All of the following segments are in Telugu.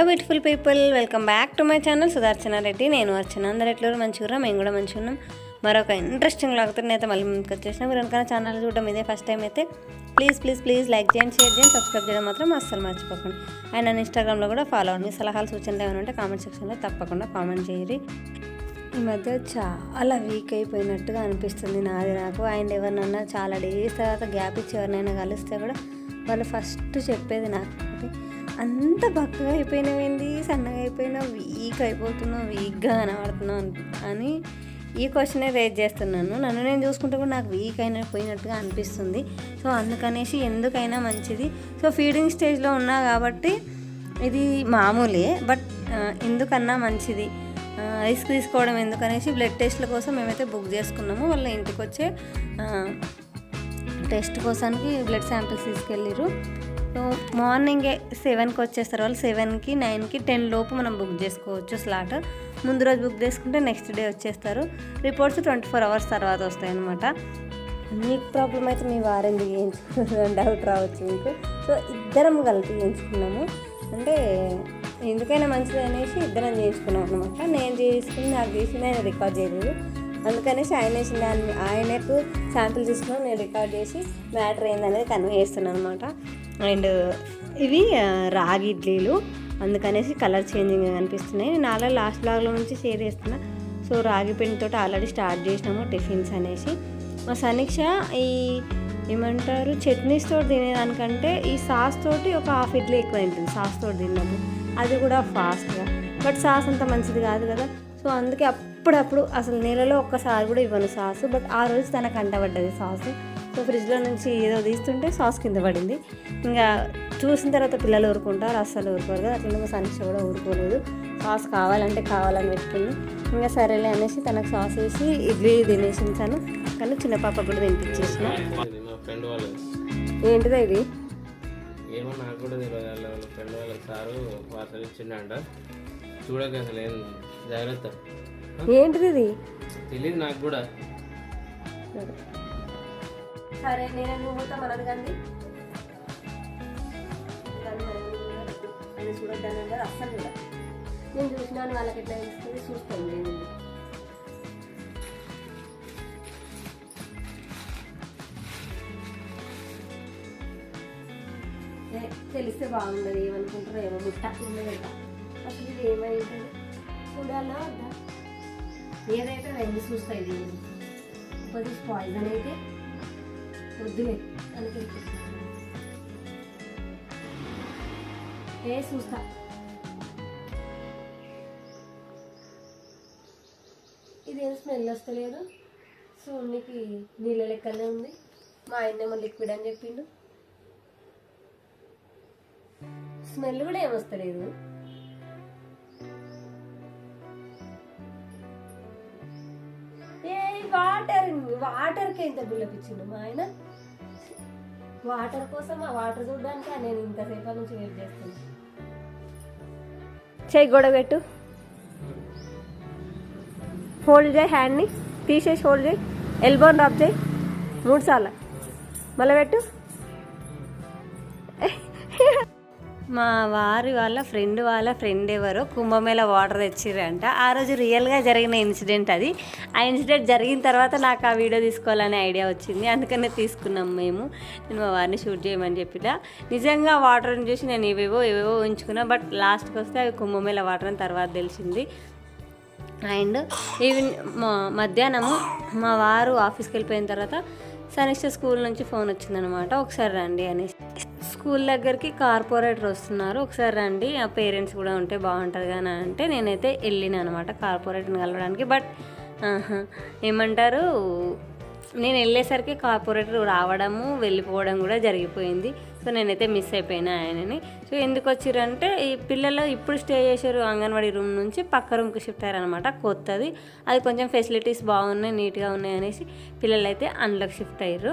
Hello beautiful people welcome back to my channel Sudarshana Reddy. నేను అర్చన. అందరు ఎట్లా మంచిగా మేము కూడా మంచిగా ఉన్నాం. మరొక ఇంట్రెస్టింగ్ లాగుతుంది నేనైతే మళ్ళీ ముందుకు వచ్చేసిన. మీరు కనుక ఛానల్ చూడడం ఇదే ఫస్ట్ టైం అయితే ప్లీజ్ ప్లీజ్ ప్లీజ్ లైక్ చేయండి షేర్ చేయండి సబ్స్క్రైబ్ చేయడం మాత్రం అస్సలు మర్చిపోకండి. అండ్ నన్ను ఇన్స్టాగ్రామ్లో కూడా ఫాలో అవ్వండి. మీ సలహాలు సూచనలు ఏమైనా ఉంటే కామెంట్ సెక్షన్లో తప్పకుండా కామెంట్ చేయరు ఈ మధ్య చాలా వీక్ అయిపోయినట్టుగా అనిపిస్తుంది నాది నాకు. అండ్ ఎవరినన్నా చాలా డేస్ తర్వాత గ్యాప్ ఇచ్చి ఎవరినైనా కలిస్తే కూడా వాళ్ళు ఫస్ట్ చెప్పేది నాకు. అంత బక్కగా అయిపోయినవేంది సన్నగా అయిపోయినా వీక్ అయిపోతున్నావు వీక్గా కనబడుతున్నావు అని- ఈ క్వశ్చనే రేజ్ చేస్తున్నాను. నన్ను నేను చూసుకుంటే కూడా నాకు వీక్ అయిపోయినట్టుగా అనిపిస్తుంది. సో అందుకనేసి ఎందుకైనా మంచిది. సో ఫీడింగ్ స్టేజ్లో ఉన్నా కాబట్టి ఇది మామూలే బట్ ఎందుకన్నా మంచిది. రిస్క్ తీసుకోవడం ఎందుకనేసి బ్లడ్ టెస్ట్ల కోసం మేమైతే బుక్ చేసుకున్నాము. వాళ్ళ ఇంటికి వచ్చే టెస్ట్ కోసానికి బ్లడ్ శాంపిల్స్ తీసుకెళ్ళిర్రు. మార్నింగే సెవెన్కి వచ్చేస్తారు వాళ్ళు. సెవెన్కి నైన్కి టెన్ లోపు మనం బుక్ చేసుకోవచ్చు స్లాట్. ముందు రోజు బుక్ చేసుకుంటే నెక్స్ట్ డే వచ్చేస్తారు. రిపోర్ట్స్ ట్వంటీ ఫోర్ అవర్స్ తర్వాత వస్తాయి అనమాట మీకు ప్రాబ్లం అయితే మీ వారెందుకు చేయించుకున్నాను. డౌట్ రావచ్చు మీకు. సో ఇద్దరం కలిపి చేయించుకున్నాము. అంటే ఎందుకైనా మంచిది అనేసి ఇద్దరం చేయించుకున్నాం అనమాట నేను చేసుకుని నాకు చేసింది ఆయన రికార్డ్ చేయలేదు. అందుకనేసి ఆయన వేసిన ఆయనకు శాంపిల్ తీసుకున్నాం. నేను రికార్డ్ చేసి మ్యాటర్ ఏందనేది కన్వే చేస్తున్నాను అనమాట అండ్ ఇవి రాగి ఇడ్లీలు. అందుకనేసి కలర్ చేంజింగ్ అనిపిస్తున్నాయి. నేను అలా లాస్ట్ బ్లాగ్లో నుంచి షేర్ చేస్తున్నా. సో రాగి పిండితో ఆల్రెడీ స్టార్ట్ చేసినాము టిఫిన్స్ అనేసి. మా సమీక్ష ఈ ఏమంటారు చట్నీస్ తోటి తినేదానికంటే ఈ సాస్ తోటి ఒక హాఫ్ ఇడ్లీ ఎక్కువ తింటుంది సాస్ తోటి తిన్నాము అది కూడా ఫాస్ట్గా బట్ సాస్ అంత మంచిది కాదు కదా. సో అందుకే అప్పుడప్పుడు అసలు నెలలో ఒక్కసారి కూడా ఇవ్వను సాసు. బట్ ఆ రోజు తనకు అంటబడ్డది సాసు. సో ఫ్రిడ్జ్లో నుంచి ఏదో తీస్తుంటే సాస్ కింద పడింది. ఇంకా చూసిన తర్వాత పిల్లలు ఊరుకుంటారు అస్సలు ఊరుకోరు కదా. అట్లా మా సమీక్ష కూడా ఊరుకోలేదు. సాస్ కావాలంటే కావాలని పెట్టుకుంది. ఇంకా సరేలే అనేసి తనకు సాస్ వేసి ఇడ్లీ తినేసించాను కానీ చిన్న పాప కూడా తినిపించేసిన ఏంటిదా ఇది? ఏమో నాకు కూడా తెలియదు ఫ్రెండ్ వాళ్ళ సారు వార్తలు ఇచ్చిండంట చూడక అసలు ఏం జాగ్రత్త. ఏంటిది తెలియదు నాకు కూడా. సరే నేను నువ్వుతా మనది కంది. అన్నారు అస్సలు కూడా నేను చూసినాను వాళ్ళకి ఎట్లా తెలుస్తుంది చూస్తాను నేను. తెలిస్తే బాగుండదు ఏమనుకుంటారో ఏమో ముట్ట ఉండదు అసలు ఇది ఏమైంది? చూడాలా వద్దా? ఏదైతే రెండు చూస్తాయి దీన్ని కొంచెం పాయిజన్ అయితే వద్దులే అందుకే ఏ చూస్తా ఇదేం స్మెల్ వస్తలేదు. సో నీకు నీళ్ళ లెక్కనే ఉంది. మా ఆయనేమో లిక్విడ్ అని చెప్పిండు. స్మెల్ కూడా ఏం వస్తలేదు. ఏ వాటర్ వాటర్కి ఎంత బిల్లపిచ్చిండు మా ఆయన. వాటర్ కోసం ఆ వాటర్ చూడడానికి నేను ఇంతసేపటి నుంచి వెయిట్ చేస్తాను చెయ్యి గొడవెట్టు హోల్డ్ చేయి హ్యాండ్ని తీసేసి హోల్డ్ చేయి. ఎల్బోన్ డ్రాప్ చేయి. మూడు సార్లు. మళ్ళీ పెట్టు. మా వారి వాళ్ళ ఫ్రెండ్ వాళ్ళ ఫ్రెండ్ ఎవరో కుంభమేళ వాటర్ తెచ్చిర్రంట. ఆ రోజు రియల్గా జరిగిన ఇన్సిడెంట్ అది. ఆ ఇన్సిడెంట్ జరిగిన తర్వాత నాకు ఆ వీడియో తీసుకోవాలనే ఐడియా వచ్చింది. అందుకనే తీసుకున్నాం మేము. నేను మా వారిని షూట్ చేయమని చెప్పిన. నిజంగా వాటర్ని చూసి నేను ఇవేవో ఇవేవో ఉంచుకున్నా. బట్ లాస్ట్కి వస్తే అవి కుంభమేళ వాటర్ అని తర్వాత తెలిసింది. అండ్ ఈవిన్ మా- మధ్యాహ్నము మా వారు ఆఫీస్కి వెళ్ళిపోయిన తర్వాత సనిష్ట స్కూల్ నుంచి ఫోన్ వచ్చిందనమాట ఒకసారి రండి అనేసి. స్కూల్ దగ్గరికి కార్పొరేటర్ వస్తున్నారు. ఒకసారి రండి ఆ పేరెంట్స్ కూడా ఉంటే బాగుంటుంది కానీ అంటే నేనైతే వెళ్ళిన అనమాట కార్పొరేటర్ని కలవడానికి. బట్ ఆహా, ఏమంటారు నేను వెళ్ళేసరికి కార్పొరేటర్ రావడము వెళ్ళిపోవడం కూడా జరిగిపోయింది. సో నేనైతే మిస్ అయిపోయినా ఆయనని. సో ఎందుకు వచ్చిరంటే ఈ పిల్లలు ఇప్పుడు స్టే చేశారు అంగన్వాడీ రూమ్ నుంచి పక్క రూమ్కి షిఫ్ట్ అయ్యారనమాట కొత్తది. అది కొంచెం ఫెసిలిటీస్ బాగున్నాయి నీట్గా ఉన్నాయి అనేసి పిల్లలు అయితే అందులోకి షిఫ్ట్ అయ్యారు.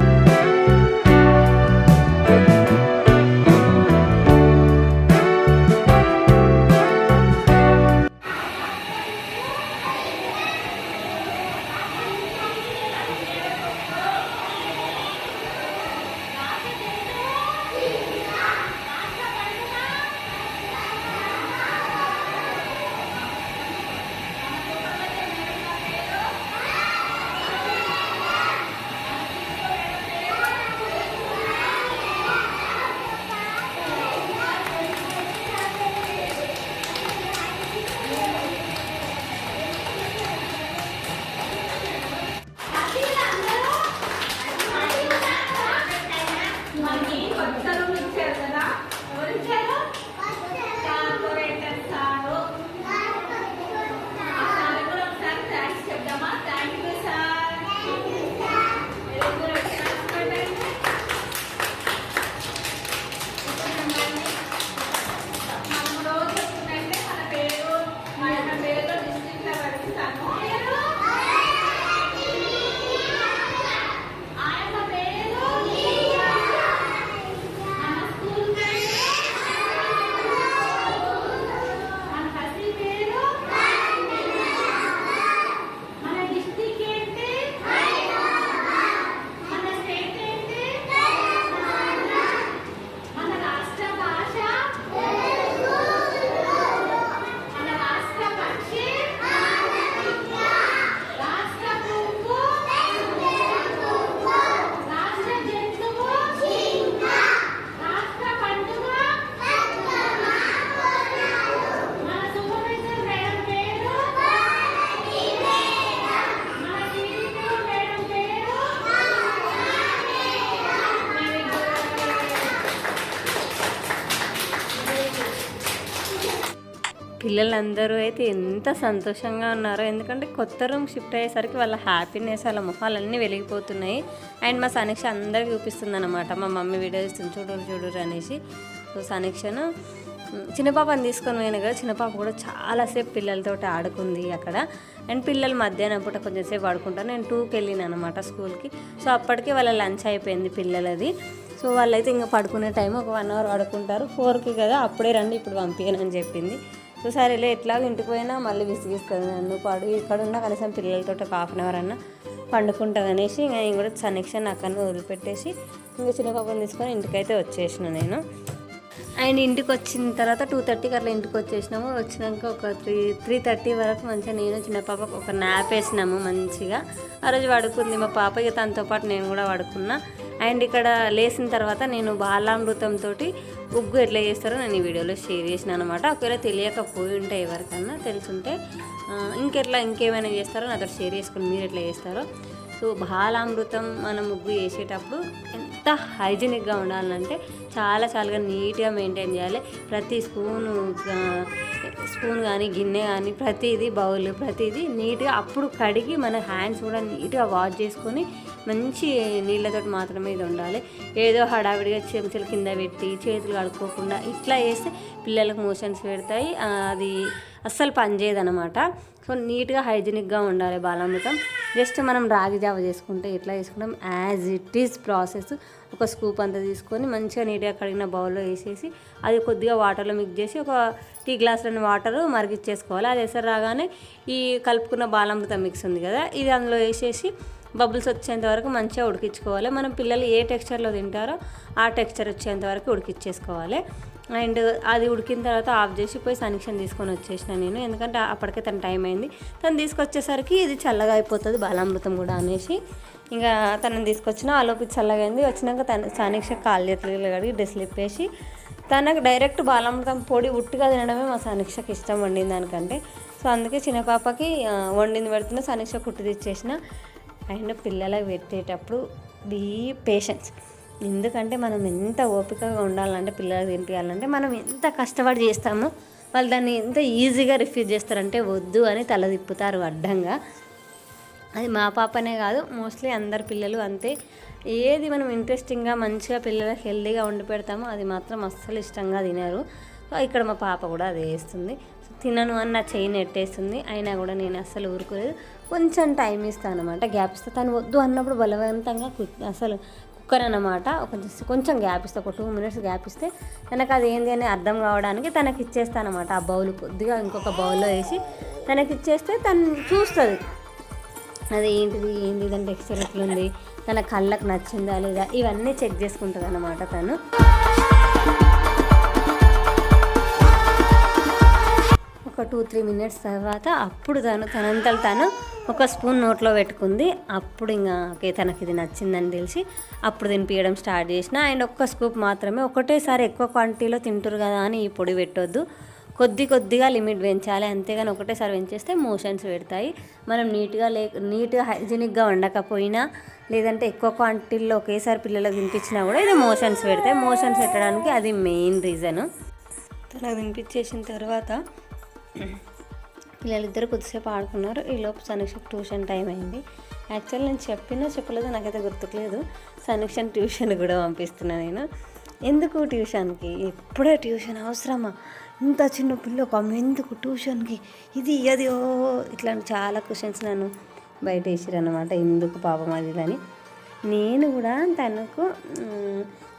పిల్లలందరూ అయితే ఎంత సంతోషంగా ఉన్నారో. ఎందుకంటే కొత్త రూమ్ షిఫ్ట్ అయ్యేసరికి వాళ్ళ హ్యాపీనెస్ వాళ్ళ ముఖాలన్నీ వెలిగిపోతున్నాయి. అండ్ మా సనీక్ష అందరికి చూపిస్తుంది అనమాట మా మమ్మీ వీడియో ఇస్తుంది చూడరు చూడరు అనేసి. సో సనీక్షను చిన్నపాపని తీసుకొని పోయిన కదా చిన్నపాప కూడా చాలాసేపు పిల్లలతో ఆడుకుంది అక్కడ. అండ్ పిల్లలు మధ్యాహ్నం పూట కొంచెం సేపు ఆడుకుంటారు నేను టూకి వెళ్ళిన అనమాట స్కూల్కి. సో అప్పటికే వాళ్ళ లంచ్ అయిపోయింది పిల్లలది. సో వాళ్ళైతే ఇంకా పడుకునే టైం ఒక వన్ అవర్ పడుకుంటారు. ఫోర్కి కదా అప్పుడే రండి ఇప్పుడు పంపించనని చెప్పింది. సో సరేలే ఎట్లాగో ఇంటికి పోయినా మళ్ళీ విసిగిస్తుంది నన్ను. పడు ఇక్కడున్నా కనీసం పిల్లలతో ఒక హాఫ్ అన్ అవర్ అన్నా పండుకుంటుంది అనేసి ఇంకా నేను కూడా సనెక్షన్ అక్కడ వదిలిపెట్టేసి ఇంకా చిన్న పాపని తీసుకొని ఇంటికైతే వచ్చేసిన నేను. అండ్ ఇంటికి వచ్చిన తర్వాత టూ థర్టీకి అట్లా ఇంటికి వచ్చేసినాము. వచ్చినాక ఒక త్రీ త్రీ థర్టీ వరకు మంచిగా నేను చిన్న పాపకు ఒక నాప్ వేసినాము మంచిగా. ఆ రోజు పడుకుంది మా పాప ఇక తనతో పాటు నేను కూడా పడుకున్నా. అండ్ ఇక్కడ లేసిన తర్వాత నేను బాలామృతంతో ఉగ్గు ఎట్లా చేస్తారో నేను ఈ వీడియోలో షేర్ చేసిన అనమాట ఒకవేళ తెలియకపోయి ఉంటే ఎవరికన్నా తెలుసుంటే ఇంకెట్లా ఇంకేమైనా చేస్తారో నాతో షేర్ చేసుకుని మీరు ఎట్లా చేస్తారో. సో బాలామృతం మనం ముగ్గు చేసేటప్పుడు ఎంత హైజీనిక్గా ఉండాలంటే చాలా చాలా నీట్గా మెయింటైన్ చేయాలి. ప్రతి స్పూను స్పూన్ కానీ గిన్నె కానీ ప్రతిదీ బౌల్ ప్రతిదీ నీట్గా అప్పుడు కడిగి మన హ్యాండ్స్ కూడా నీట్గా వాష్ చేసుకొని మంచి నీళ్ళతో మాత్రమే ఇది ఉండాలి. ఏదో హడావిడిగా చెంచుల కింద పెట్టి చేతులు కడుక్కోకుండా ఇట్లా చేస్తే పిల్లలకు మోషన్స్ పెడతాయి. అది అస్సలు పనిచేయదనమాట సో నీట్గా హైజీనిక్గా ఉండాలి బాలామృతం. జస్ట్ మనం రాగి జావ చేసుకుంటే ఎట్లా చేసుకుంటాం? యాజ్ ఇట్ ఈస్ ప్రాసెస్ ఒక స్కూప్ అంతా తీసుకొని మంచిగా నీట్గా కడిగిన బౌల్లో వేసేసి అది కొద్దిగా వాటర్లో మిక్స్ చేసి ఒక టీ గ్లాసులని వాటర్ మరిగిచ్చేసుకోవాలి అది ఎసరు రాగానే ఈ కలుపుకున్న బాలామృతం మిక్స్ ఉంది కదా ఇది అందులో వేసేసి బబుల్స్ వచ్చేంత వరకు మంచిగా ఉడికించుకోవాలి. మనం పిల్లలు ఏ టెక్స్చర్లో తింటారో ఆ టెక్స్చర్ వచ్చేంత వరకు ఉడికిచ్చేసుకోవాలి అండ్ అది ఉడికిన తర్వాత ఆఫ్ చేసి పోయి సనిక్షన్ తీసుకొని వచ్చేసిన నేను. ఎందుకంటే అప్పటికే తన టైం అయింది. తను తీసుకొచ్చేసరికి ఇది చల్లగా అయిపోతుంది బాలామృతం కూడా అనేసి. ఇంకా తనని తీసుకొచ్చిన ఆలోపు చల్లగా అయింది. వచ్చినాక తన సానిక్ష కాళ్ళు చేతులు కడిగి డ్రెస్లు ఇప్పేసి తనకు డైరెక్ట్ బాలామృతం పొడి ఉట్టుగా తినడమే మా సమీక్షకి ఇష్టం వండిన దానికంటే. సో అందుకే చిన్న పాపకి వండింది పెడుతున్న సమీక్ష కుట్టి తెచ్చేసిన. అండ్ పిల్లలకు పెట్టేటప్పుడు బీ పేషెన్స్ ఎందుకంటే మనం ఎంత ఓపికగా ఉండాలంటే పిల్లలకు తినిపించాలంటే మనం ఎంత కష్టపడి చేస్తామో వాళ్ళు దాన్ని ఎంత ఈజీగా రిఫ్యూజ్ చేస్తారంటే వద్దు అని తల తిప్పుతారు అడ్డంగా. అది మా పాపనే కాదు మోస్ట్లీ అందరు పిల్లలు అంతే. ఏది మనం ఇంట్రెస్టింగ్గా మంచిగా పిల్లలకు హెల్దీగా వండి పెడతామో అది మాత్రం అస్సలు ఇష్టంగా తినరు. సో ఇక్కడ మా పాప కూడా అదే వేస్తుంది తినను అని నా చెయ్యి నెట్టేస్తుంది అయినా కూడా నేను అసలు ఊరుకోలేదు. కొంచెం టైం ఇస్తాను అనమాట గ్యాప్ ఇస్తే. తను వద్దు అన్నప్పుడు బలవంతంగా కు- అసలు కుక్కర్ అనమాట కొంచెం కొంచెం గ్యాప్ ఇస్తే ఒక టూ మినిట్స్ గ్యాప్ ఇస్తే తనకు అది ఏంది అని అర్థం కావడానికి తనకి ఇచ్చేస్తాను అనమాట ఆ బౌల్ కొద్దిగా ఇంకొక బౌల్లో వేసి తనకి ఇచ్చేస్తే తను చూస్తుంది. అది ఏంటిది ఏంటి దాని టెక్స్చర్ ఎట్లుంది తన కళ్ళకు నచ్చిందా లేదా ఇవన్నీ చెక్ చేసుకుంటుంది అనమాట తను. ఒక టూ త్రీ మినిట్స్ తర్వాత అప్పుడు తను తనంతలు తను ఒక స్పూన్ నోట్లో పెట్టుకుంది. అప్పుడు ఇంకా ఓకే తనకి ఇది నచ్చిందని తెలిసి అప్పుడు తినిపించడం స్టార్ట్ చేసిన. అండ్ ఒక్క స్కూప్ మాత్రమే. ఒకటేసారి ఎక్కువ క్వాంటిటీలో తింటారు కదా అని ఈ పొడి పెట్టొద్దు. కొద్ది కొద్దిగా లిమిట్ పెంచాలి. అంతేగాని ఒకటేసారి పెంచేస్తే మోషన్స్ పెడతాయి. మనం నీట్గా లే నీట్గా హైజీనిక్గా వండకపోయినా లేదంటే ఎక్కువ క్వాంటిటీలో ఒకేసారి పిల్లలకు తినిపించినా కూడా ఇది మోషన్స్ పెడతాయి. మోషన్స్ పెట్టడానికి అది మెయిన్ రీజను. తనకు తినిపించేసిన తర్వాత పిల్లలిద్దరు కొద్దిసేపు ఆడుకున్నారు. ఈ లోపు సనీక్షకు ట్యూషన్ టైం అయింది. యాక్చువల్ నేను చెప్పినా చెప్పలేదు నాకైతే గుర్తుకులేదు. సనుక్షన్ ట్యూషన్ కూడా పంపిస్తున్నా నేను. ఎందుకు ట్యూషన్కి? ఎప్పుడే ట్యూషన్ అవసరమా? ఇంత చిన్న పిల్లకు అమ్మ ఎందుకు ట్యూషన్కి? ఇది అది ఓ ఇట్లాంటి చాలా క్వశ్చన్స్ నన్ను బయట వేసిరన్నమాట ఎందుకు పాపం అది అని. నేను కూడా తనకు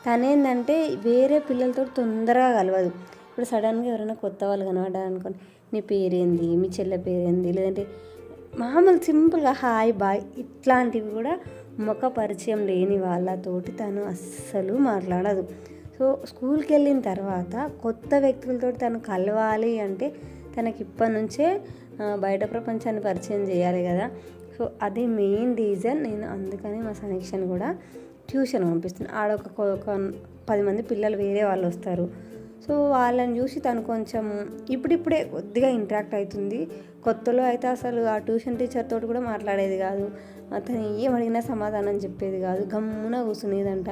తనేందంటే వేరే పిల్లలతో తొందరగా కలవదు. ఇప్పుడు సడన్గా ఎవరైనా కొత్త వాళ్ళు కనబడ్డారు అనుకోండి నీ పేరేంది? మీ చెల్లె పేరేంది? లేదంటే మామూలు సింపుల్గా హాయ్ బాయ్ ఇట్లాంటివి కూడా ముఖ పరిచయం లేని వాళ్ళతోటి తను అస్సలు మాట్లాడదు. సో స్కూల్కి వెళ్ళిన తర్వాత కొత్త వ్యక్తులతో తను కలవాలి అంటే తనకి ఇప్పటి నుంచే బయట ప్రపంచాన్ని పరిచయం చేయాలి కదా. సో అది మెయిన్ రీజన్. నేను అందుకని మా సమీక్షను కూడా ట్యూషన్ పంపిస్తున్నాను ఆడ ఒక పది మంది పిల్లలు వేరే వాళ్ళు వస్తారు. సో వాళ్ళని చూసి తను కొంచెం ఇప్పుడిప్పుడే కొద్దిగా ఇంటరాక్ట్ అవుతుంది. కొత్తలో అయితే అసలు ఆ ట్యూషన్ టీచర్ తోటి కూడా మాట్లాడేది కాదు. అతను ఏం అడిగినా సమాధానం చెప్పేది కాదు. గమ్మున కూర్చునేదంట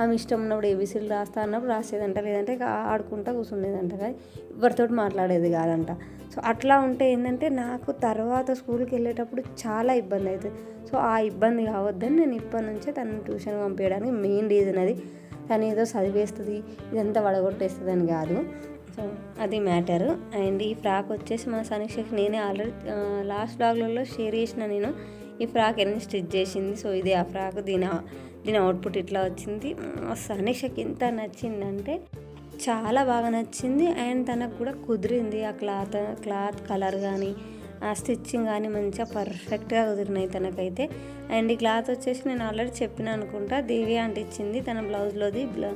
ఆమె ఇష్టం ఉన్నప్పుడు ఏబీసీలు రాస్తా అన్నప్పుడు రాసేదంట. లేదంటే ఆడుకుంటా కూర్చునేదంట కానీ ఎవరితోటి మాట్లాడేది కాదంట. సో అట్లా ఉంటే ఏంటంటే నాకు తర్వాత స్కూల్కి వెళ్ళేటప్పుడు చాలా ఇబ్బంది అవుతుంది. సో ఆ ఇబ్బంది కావద్దని నేను ఇప్పటి నుంచే తను ట్యూషన్ పంపించడానికి మెయిన్ రీజన్ అది. తను ఏదో చదివేస్తుంది ఇదంతా వడగొట్టేస్తుంది అని కాదు. సో అది మ్యాటర్. అండ్ ఈ ఫ్రాక్ వచ్చేసి మన సమీక్షకి నేనే ఆల్రెడీ లాస్ట్ బ్లాగ్లలో షేర్ చేసిన నేను. ఈ ఫ్రాక్ ఎన్ని స్టిచ్ చేసింది సో ఇది ఆ ఫ్రాక్ దీని దీని అవుట్పుట్ ఇట్లా వచ్చింది. సమీక్షకి ఎంత నచ్చిందంటే చాలా బాగా నచ్చింది. అండ్ తనకు కూడా కుదిరింది ఆ క్లాత్ క్లాత్ కలర్ కానీ స్టిచ్చింగ్ కానీ మంచిగా పర్ఫెక్ట్గా కుదిరినాయి తనకైతే. అండ్ ఈ క్లాత్ వచ్చేసి నేను ఆల్రెడీ చెప్పిన అనుకుంటా దేవి అంటే ఇచ్చింది తన బ్లౌజ్లోది బ్లౌ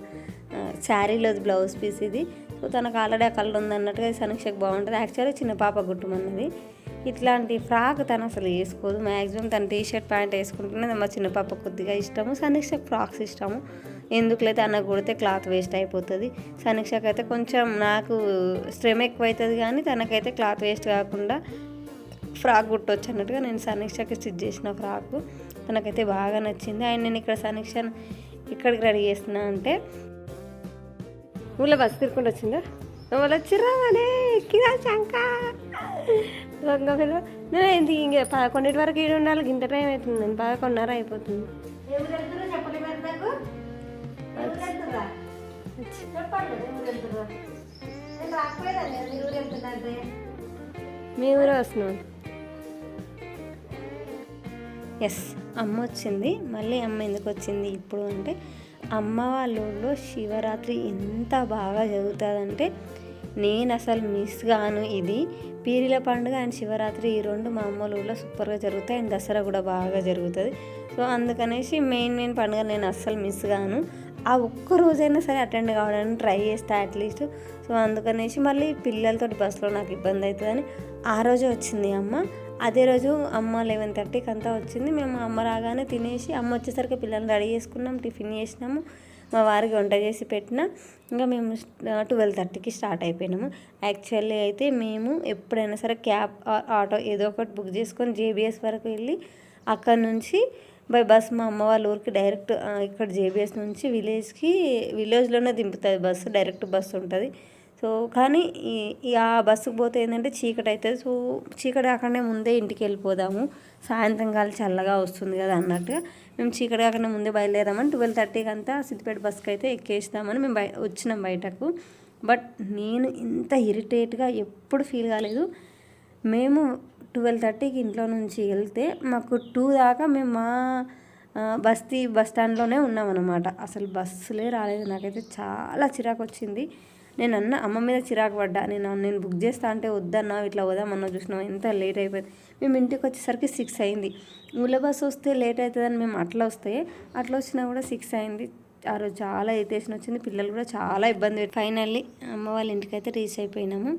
శారీలోది బ్లౌజ్ పీస్ ఇది. సో తనకు ఆల్రెడీ ఆ కలర్ ఉంది అన్నట్టుగా సమీక్షకు బాగుంటుంది. యాక్చువల్లీ చిన్న పాప గుట్టుమన్నది ఇట్లాంటి ఫ్రాక్ తను అసలు వేసుకోదు. మ్యాక్సిమం తన టీ షర్ట్ ప్యాంట్ వేసుకుంటున్నది మా చిన్న పాప కొద్దిగా ఇష్టము. సనీక్షకు ఫ్రాక్స్ ఇష్టము. ఎందుకులైతే అన్న కుడితే క్లాత్ వేస్ట్ అయిపోతుంది. సనీక్షకు అయితే కొంచెం నాకు శ్రమ ఎక్కువ అవుతుంది కానీ తనకైతే క్లాత్ వేస్ట్ కాకుండా ఫ్రాక్ కుట్టొచ్చు అన్నట్టుగా నేను సమీక్షకి స్టిచ్ చేసిన ఫ్రాక్. తనకైతే బాగా నచ్చింది. అండ్ నేను ఇక్కడ సమీక్ష ఇక్కడికి రెడీ చేస్తున్నా అంటే ఊళ్ళో బస్సు తిరుకుంటూ వచ్చిందా? వాళ్ళు వచ్చిర్రా? అనే ఎక్కిరా శంక దొంగ పిల్ల. ఇంక పదకొండింటి వరకు ఈడు ఉండాలి. ఇంత టైం అవుతుంది. నేను పదకొండున్నర అయిపోతుంది. మీ ఊరే వస్తున్నాను. ఎస్ అమ్మ వచ్చింది. మళ్ళీ అమ్మ ఎందుకు వచ్చింది? ఇప్పుడు అంటే అమ్మ వాళ్ళ ఊళ్ళో శివరాత్రి ఎంత బాగా జరుగుతుందంటే నేను అసలు మిస్ గాను ఇది. పీరిల పండుగ అండ్ శివరాత్రి ఈ రెండు మా అమ్మ వాళ్ళ ఊళ్ళో సూపర్గా జరుగుతాయి. అండ్ దసరా కూడా బాగా జరుగుతుంది. సో అందుకనేసి మెయిన్ మెయిన్ పండుగ నేను అస్సలు మిస్ గాను. ఆ ఒక్క రోజైనా సరే అటెండ్ కావడానికి ట్రై చేస్తా అట్లీస్ట్ సో అందుకనేసి మళ్ళీ పిల్లలతోటి బస్సులో నాకు ఇబ్బంది అవుతుందని ఆ రోజే వచ్చింది అమ్మ. అదే రోజు అమ్మ లెవెన్ థర్టీకి అంతా వచ్చింది. మేము అమ్మ రాగానే తినేసి అమ్మ వచ్చేసరికి పిల్లల్ని రెడీ చేసుకున్నాం టిఫిన్ చేసినాము. మా వారికి వంట చేసి పెట్టిన. ఇంకా మేము ట్వెల్వ్ థర్టీకి స్టార్ట్ అయిపోయినాము. యాక్చువల్లీ అయితే మేము ఎప్పుడైనా సరే క్యాబ్ ఆటో ఏదో ఒకటి బుక్ చేసుకొని జేబీఎస్ వరకు వెళ్ళి అక్కడ నుంచి బై బస్ మా అమ్మ వాళ్ళ ఊరికి డైరెక్ట్ ఇక్కడ జేబీఎస్ నుంచి విలేజ్కి విలేజ్లోనే దింపుతుంది బస్సు. డైరెక్ట్ బస్సు ఉంటుంది. సో కానీ ఈ ఆ బస్సుకు పోతే ఏంటంటే చీకటి అవుతుంది సో చీకటి కాకుండా ముందే ఇంటికి వెళ్ళిపోదాము. సాయంత్రం కాలం చల్లగా వస్తుంది కదా అన్నట్టుగా. మేము చీకటి కాకుండా ముందే బయలుదేరామని ట్వెల్వ్ థర్టీకి అంతా సిద్దిపేట బస్సుకి అయితే ఎక్కేస్తామని మేము బయ వచ్చినాం బయటకు. బట్ నేను ఇంత ఇరిటేట్గా ఎప్పుడు ఫీల్ కాలేదు. మేము ట్వెల్వ్ థర్టీకి ఇంట్లో నుంచి వెళ్తే మాకు టూ దాకా మేము మా బస్తీ బస్ స్టాండ్లోనే ఉన్నామన్నమాట. అసలు బస్సులే రాలేదు. నాకైతే చాలా చిరాకు వచ్చింది నేను అన్న అమ్మ మీద చిరాకు పడ్డా. నేను నేను బుక్ చేస్తా అంటే వద్దన్నా ఇట్లా వదామన్నా చూసినాం. ఎంత లేట్ అయిపోయింది. మేము ఇంటికి వచ్చేసరికి సిక్స్ అయింది. ఊళ్ళో బస్సు వస్తే లేట్ అవుతుందని మేము అట్లా వస్తే అట్లా వచ్చినా కూడా సిక్స్ అయింది. ఆ రోజు చాలా ఇరిటేషన్ వచ్చింది. పిల్లలు కూడా చాలా ఇబ్బంది ఫైనల్లీ అమ్మ వాళ్ళ ఇంటికి అయితే reach అయిపోయినాము.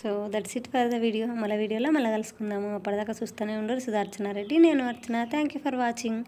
So that's it for the video మళ్ళీ వీడియోలో మళ్ళీ కలుసుకుందాము. అప్పటిదాకా చూస్తూనే ఉండరు సుధార్చన రెడ్డి. నేను Archana. Thank you for watching